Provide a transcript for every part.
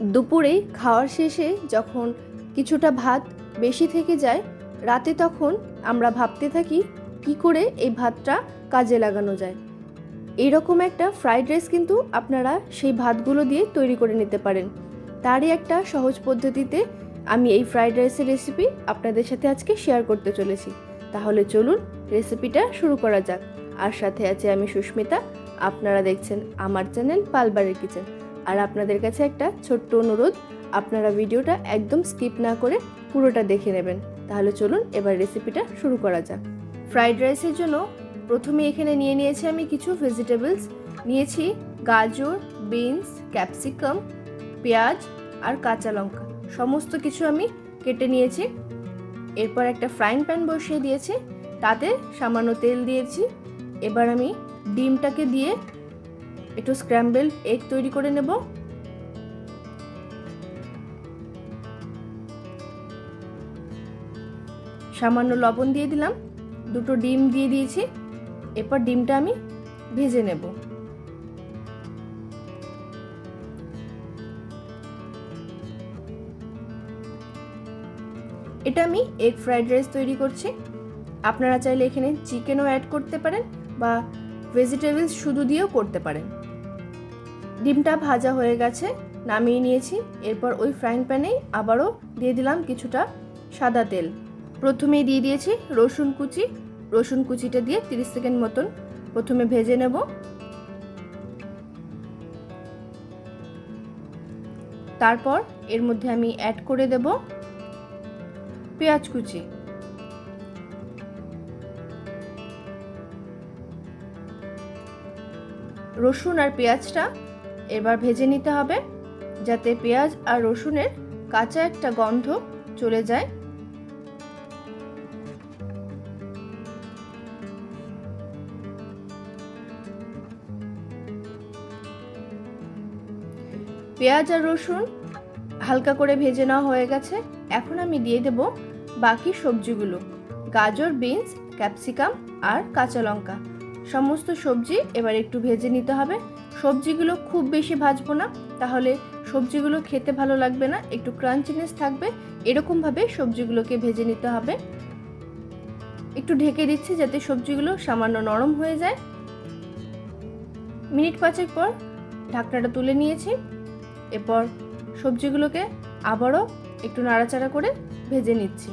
দুপুরে খাওয়ার শেষে যখন কিছুটা ভাত বেশি থেকে যায়, রাতে তখন আমরা ভাবতে থাকি কি করে এই ভাতটা কাজে লাগানো যায়। এইরকম একটা ফ্রাইড রাইস কিন্তু আপনারা সেই ভাতগুলো দিয়ে তৈরি করে নিতে পারেন। তারই একটা সহজ পদ্ধতিতে আমি এই ফ্রাইড রাইসের রেসিপি আপনাদের সাথে আজকে শেয়ার করতে চলেছি। তাহলে চলুন রেসিপিটা শুরু করা যাক। আর সাথে আছে আমি সুস্মিতা, আপনারা দেখছেন আমার চ্যানেল পালবারের কিচেন। আর আপনাদের কাছে একটা ছোট্ট অনুরোধ, আপনারা ভিডিওটা একদম স্কিপ না করে পুরোটা দেখে নেবেন। তাহলে চলুন এবার রেসিপিটা শুরু করা যাক। ফ্রাইড রাইসের জন্য প্রথমে এখানে নিয়ে নিয়েছি আমি কিছু ভেজিটেবলস নিয়েছি গাজর বিনস ক্যাপসিকাম পেঁয়াজ আর কাঁচা লঙ্কা। সমস্ত কিছু আমি কেটে নিয়েছি। এরপর একটা ফ্রাইং প্যান বসিয়ে দিয়েছি। তাতে সামান্য তেল দিয়েছি। এবার আমি ডিমটাকে দিয়ে একটু স্ক্র্যাম্বেল এগ তৈরি করে নেব। সামান্য লবণ দিয়ে দিলাম। দুটো ডিম দিয়ে দিয়েছি। এরপর ডিমটা আমি ভেজে নেব। এটা আমি এগ ফ্রাইড রাইস তৈরি করছি। আপনারা চাইলে এখানে চিকেনও অ্যাড করতে পারেন বা ভেজিটেবলস শুধু দিয়েও করতে পারেন। ডিমটা ভাজা হয়ে গেছে, নামিয়ে নিয়েছি। এরপর ওই ফ্রাইং প্যানেই আবারও দিয়ে দিলাম কিছুটা সাদা তেল। প্রথমেই দিয়ে দিয়েছি রসুন কুচি। রসুন কুচিটা দিয়ে তিরিশ সেকেন্ড মতন প্রথমে ভেজে নেব। তারপর এর মধ্যে আমি অ্যাড করে দেব পেঁয়াজ কুচি। রসুন আর পেঁয়াজটা এবার ভেজে নিতে হবে যাতে পেঁয়াজ আর রসুনের কাঁচা একটা গন্ধ চলে যায়। পেঁয়াজ আর রসুন হালকা করে ভেজে নেওয়া হয়ে গেছে। এখন আমি দিয়ে দেব বাকি সবজিগুলো, গাজর, বিনস, ক্যাপসিকাম আর কাঁচা লঙ্কা। সমস্ত সবজি এবার একটু ভেজে নিতে হবে। সবজিগুলো খুব বেশি ভাজবো না, তাহলে সবজিগুলো খেতে ভালো লাগবে না, একটু ক্রাঞ্চিনেস থাকবে। এরকমভাবে সবজিগুলোকে ভেজে নিতে হবে। একটু ঢেকে দিচ্ছি যাতে সবজিগুলো সামান্য নরম হয়ে যায়। মিনিট পাঁচের পর ঢাকনাটা তুলে নিয়েছি। এরপর সবজিগুলোকে আবারও একটু নাড়াচাড়া করে ভেজে নিচ্ছি।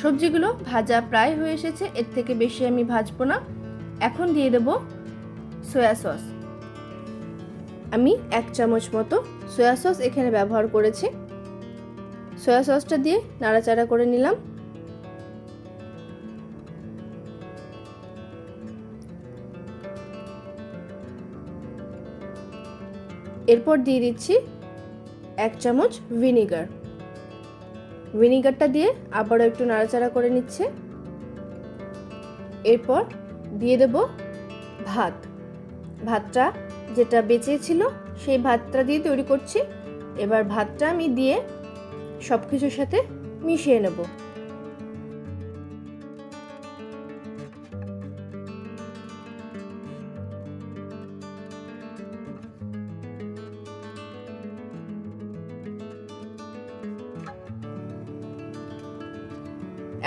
সবজিগুলো ভাজা প্রায় হয়ে এসেছে, এর থেকে বেশি আমি ভাজবো না। এখন দিয়ে দেব সয়া সস। আমি এক চামচ মতো সয়া সস এখানে ব্যবহার করেছি। সয়া সসটা দিয়ে নাড়াচাড়া করে নিলাম। এরপর দিয়ে দিচ্ছি এক চামচ ভিনিগার। ভিনিগারটা দিয়ে আবারও একটু নাড়াচাড়া করে নিচ্ছে। এরপর দিয়ে দেব ভাত। ভাতটা যেটা বেঁচে ছিল, সেই ভাতটা দিয়ে তৈরি করছি। এবার ভাতটা আমি দিয়ে সব কিছুর সাথে মিশিয়ে নেব।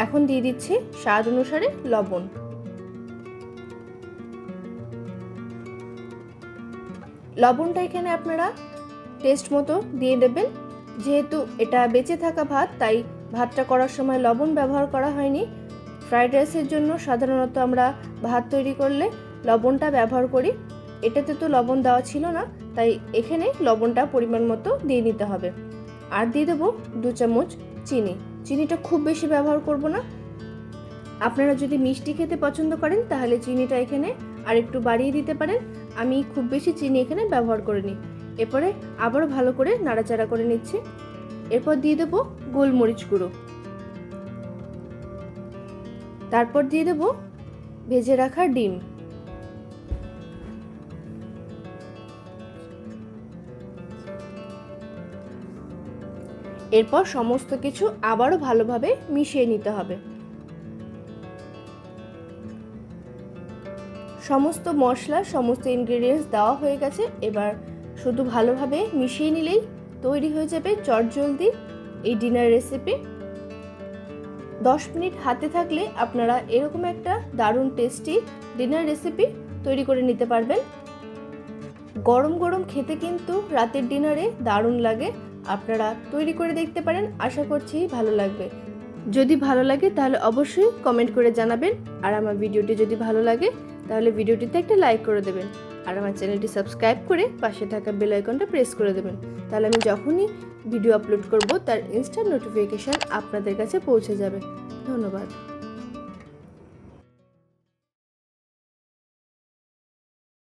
এখন দিয়ে দিচ্ছি স্বাদ অনুসারে লবণ। লবণটা এখানে আপনারা টেস্ট মতো দিয়ে দেবেন। যেহেতু এটা বেঁচে থাকা ভাত, তাই ভাতটা করার সময় লবণ ব্যবহার করা হয়নি। ফ্রাইড রাইসের জন্য সাধারণত আমরা ভাত তৈরি করলে লবণটা ব্যবহার করি। এটাতে তো লবণ দেওয়া ছিল না, তাই এখানে লবণটা পরিমাণ মতো দিয়ে নিতে হবে। আর দিয়ে দেবো দু চামচ চিনি। চিনিটা খুব বেশি ব্যবহার করব না। আপনারা যদি মিষ্টি খেতে পছন্দ করেন, তাহলে চিনিটা এখানে আর একটু বাড়িয়ে দিতে পারেন। আমি খুব বেশি চিনি এখানে ব্যবহার করিনি। এরপরে আবারও ভালো করে নাড়াচাড়া করে নিচ্ছি। এরপর দিয়ে দেবো গোলমরিচ গুঁড়ো। তারপর দিয়ে দেবো ভেজে রাখা ডিম। এরপর সমস্ত কিছু আবারও ভালোভাবে মিশিয়ে নিতে হবে। সমস্ত মশলা, সমস্ত ইনগ্রেডিয়েন্টস দেওয়া হয়ে গেছে। এবার শুধু ভালোভাবে মিশিয়ে নিলেই তৈরি হয়ে যাবে চটজলদি এই ডিনার রেসিপি দশ মিনিট হাতে থাকলে আপনারা এরকম একটা দারুণ টেস্টি ডিনার রেসিপি তৈরি করে নিতে পারবেন। গরম গরম খেতে কিন্তু রাতের ডিনারে দারুণ লাগে। আপনারা তৈরি করে দেখতে পারেন, আশা করছি ভালো লাগবে। যদি ভালো লাগে তাহলে অবশ্যই কমেন্ট করে জানাবেন, আর আমার ভিডিওটি যদি ভালো লাগে তাহলে ভিডিওটিতে একটা লাইক করে দেবেন, আর আমার চ্যানেলটি সাবস্ক্রাইব করে পাশে থাকা বেল আইকনটা প্রেস করে দেবেন। তাহলে আমি যখনই ভিডিও আপলোড করব তার ইনস্ট্যান্ট নোটিফিকেশান আপনাদের কাছে পৌঁছে যাবে। ধন্যবাদ।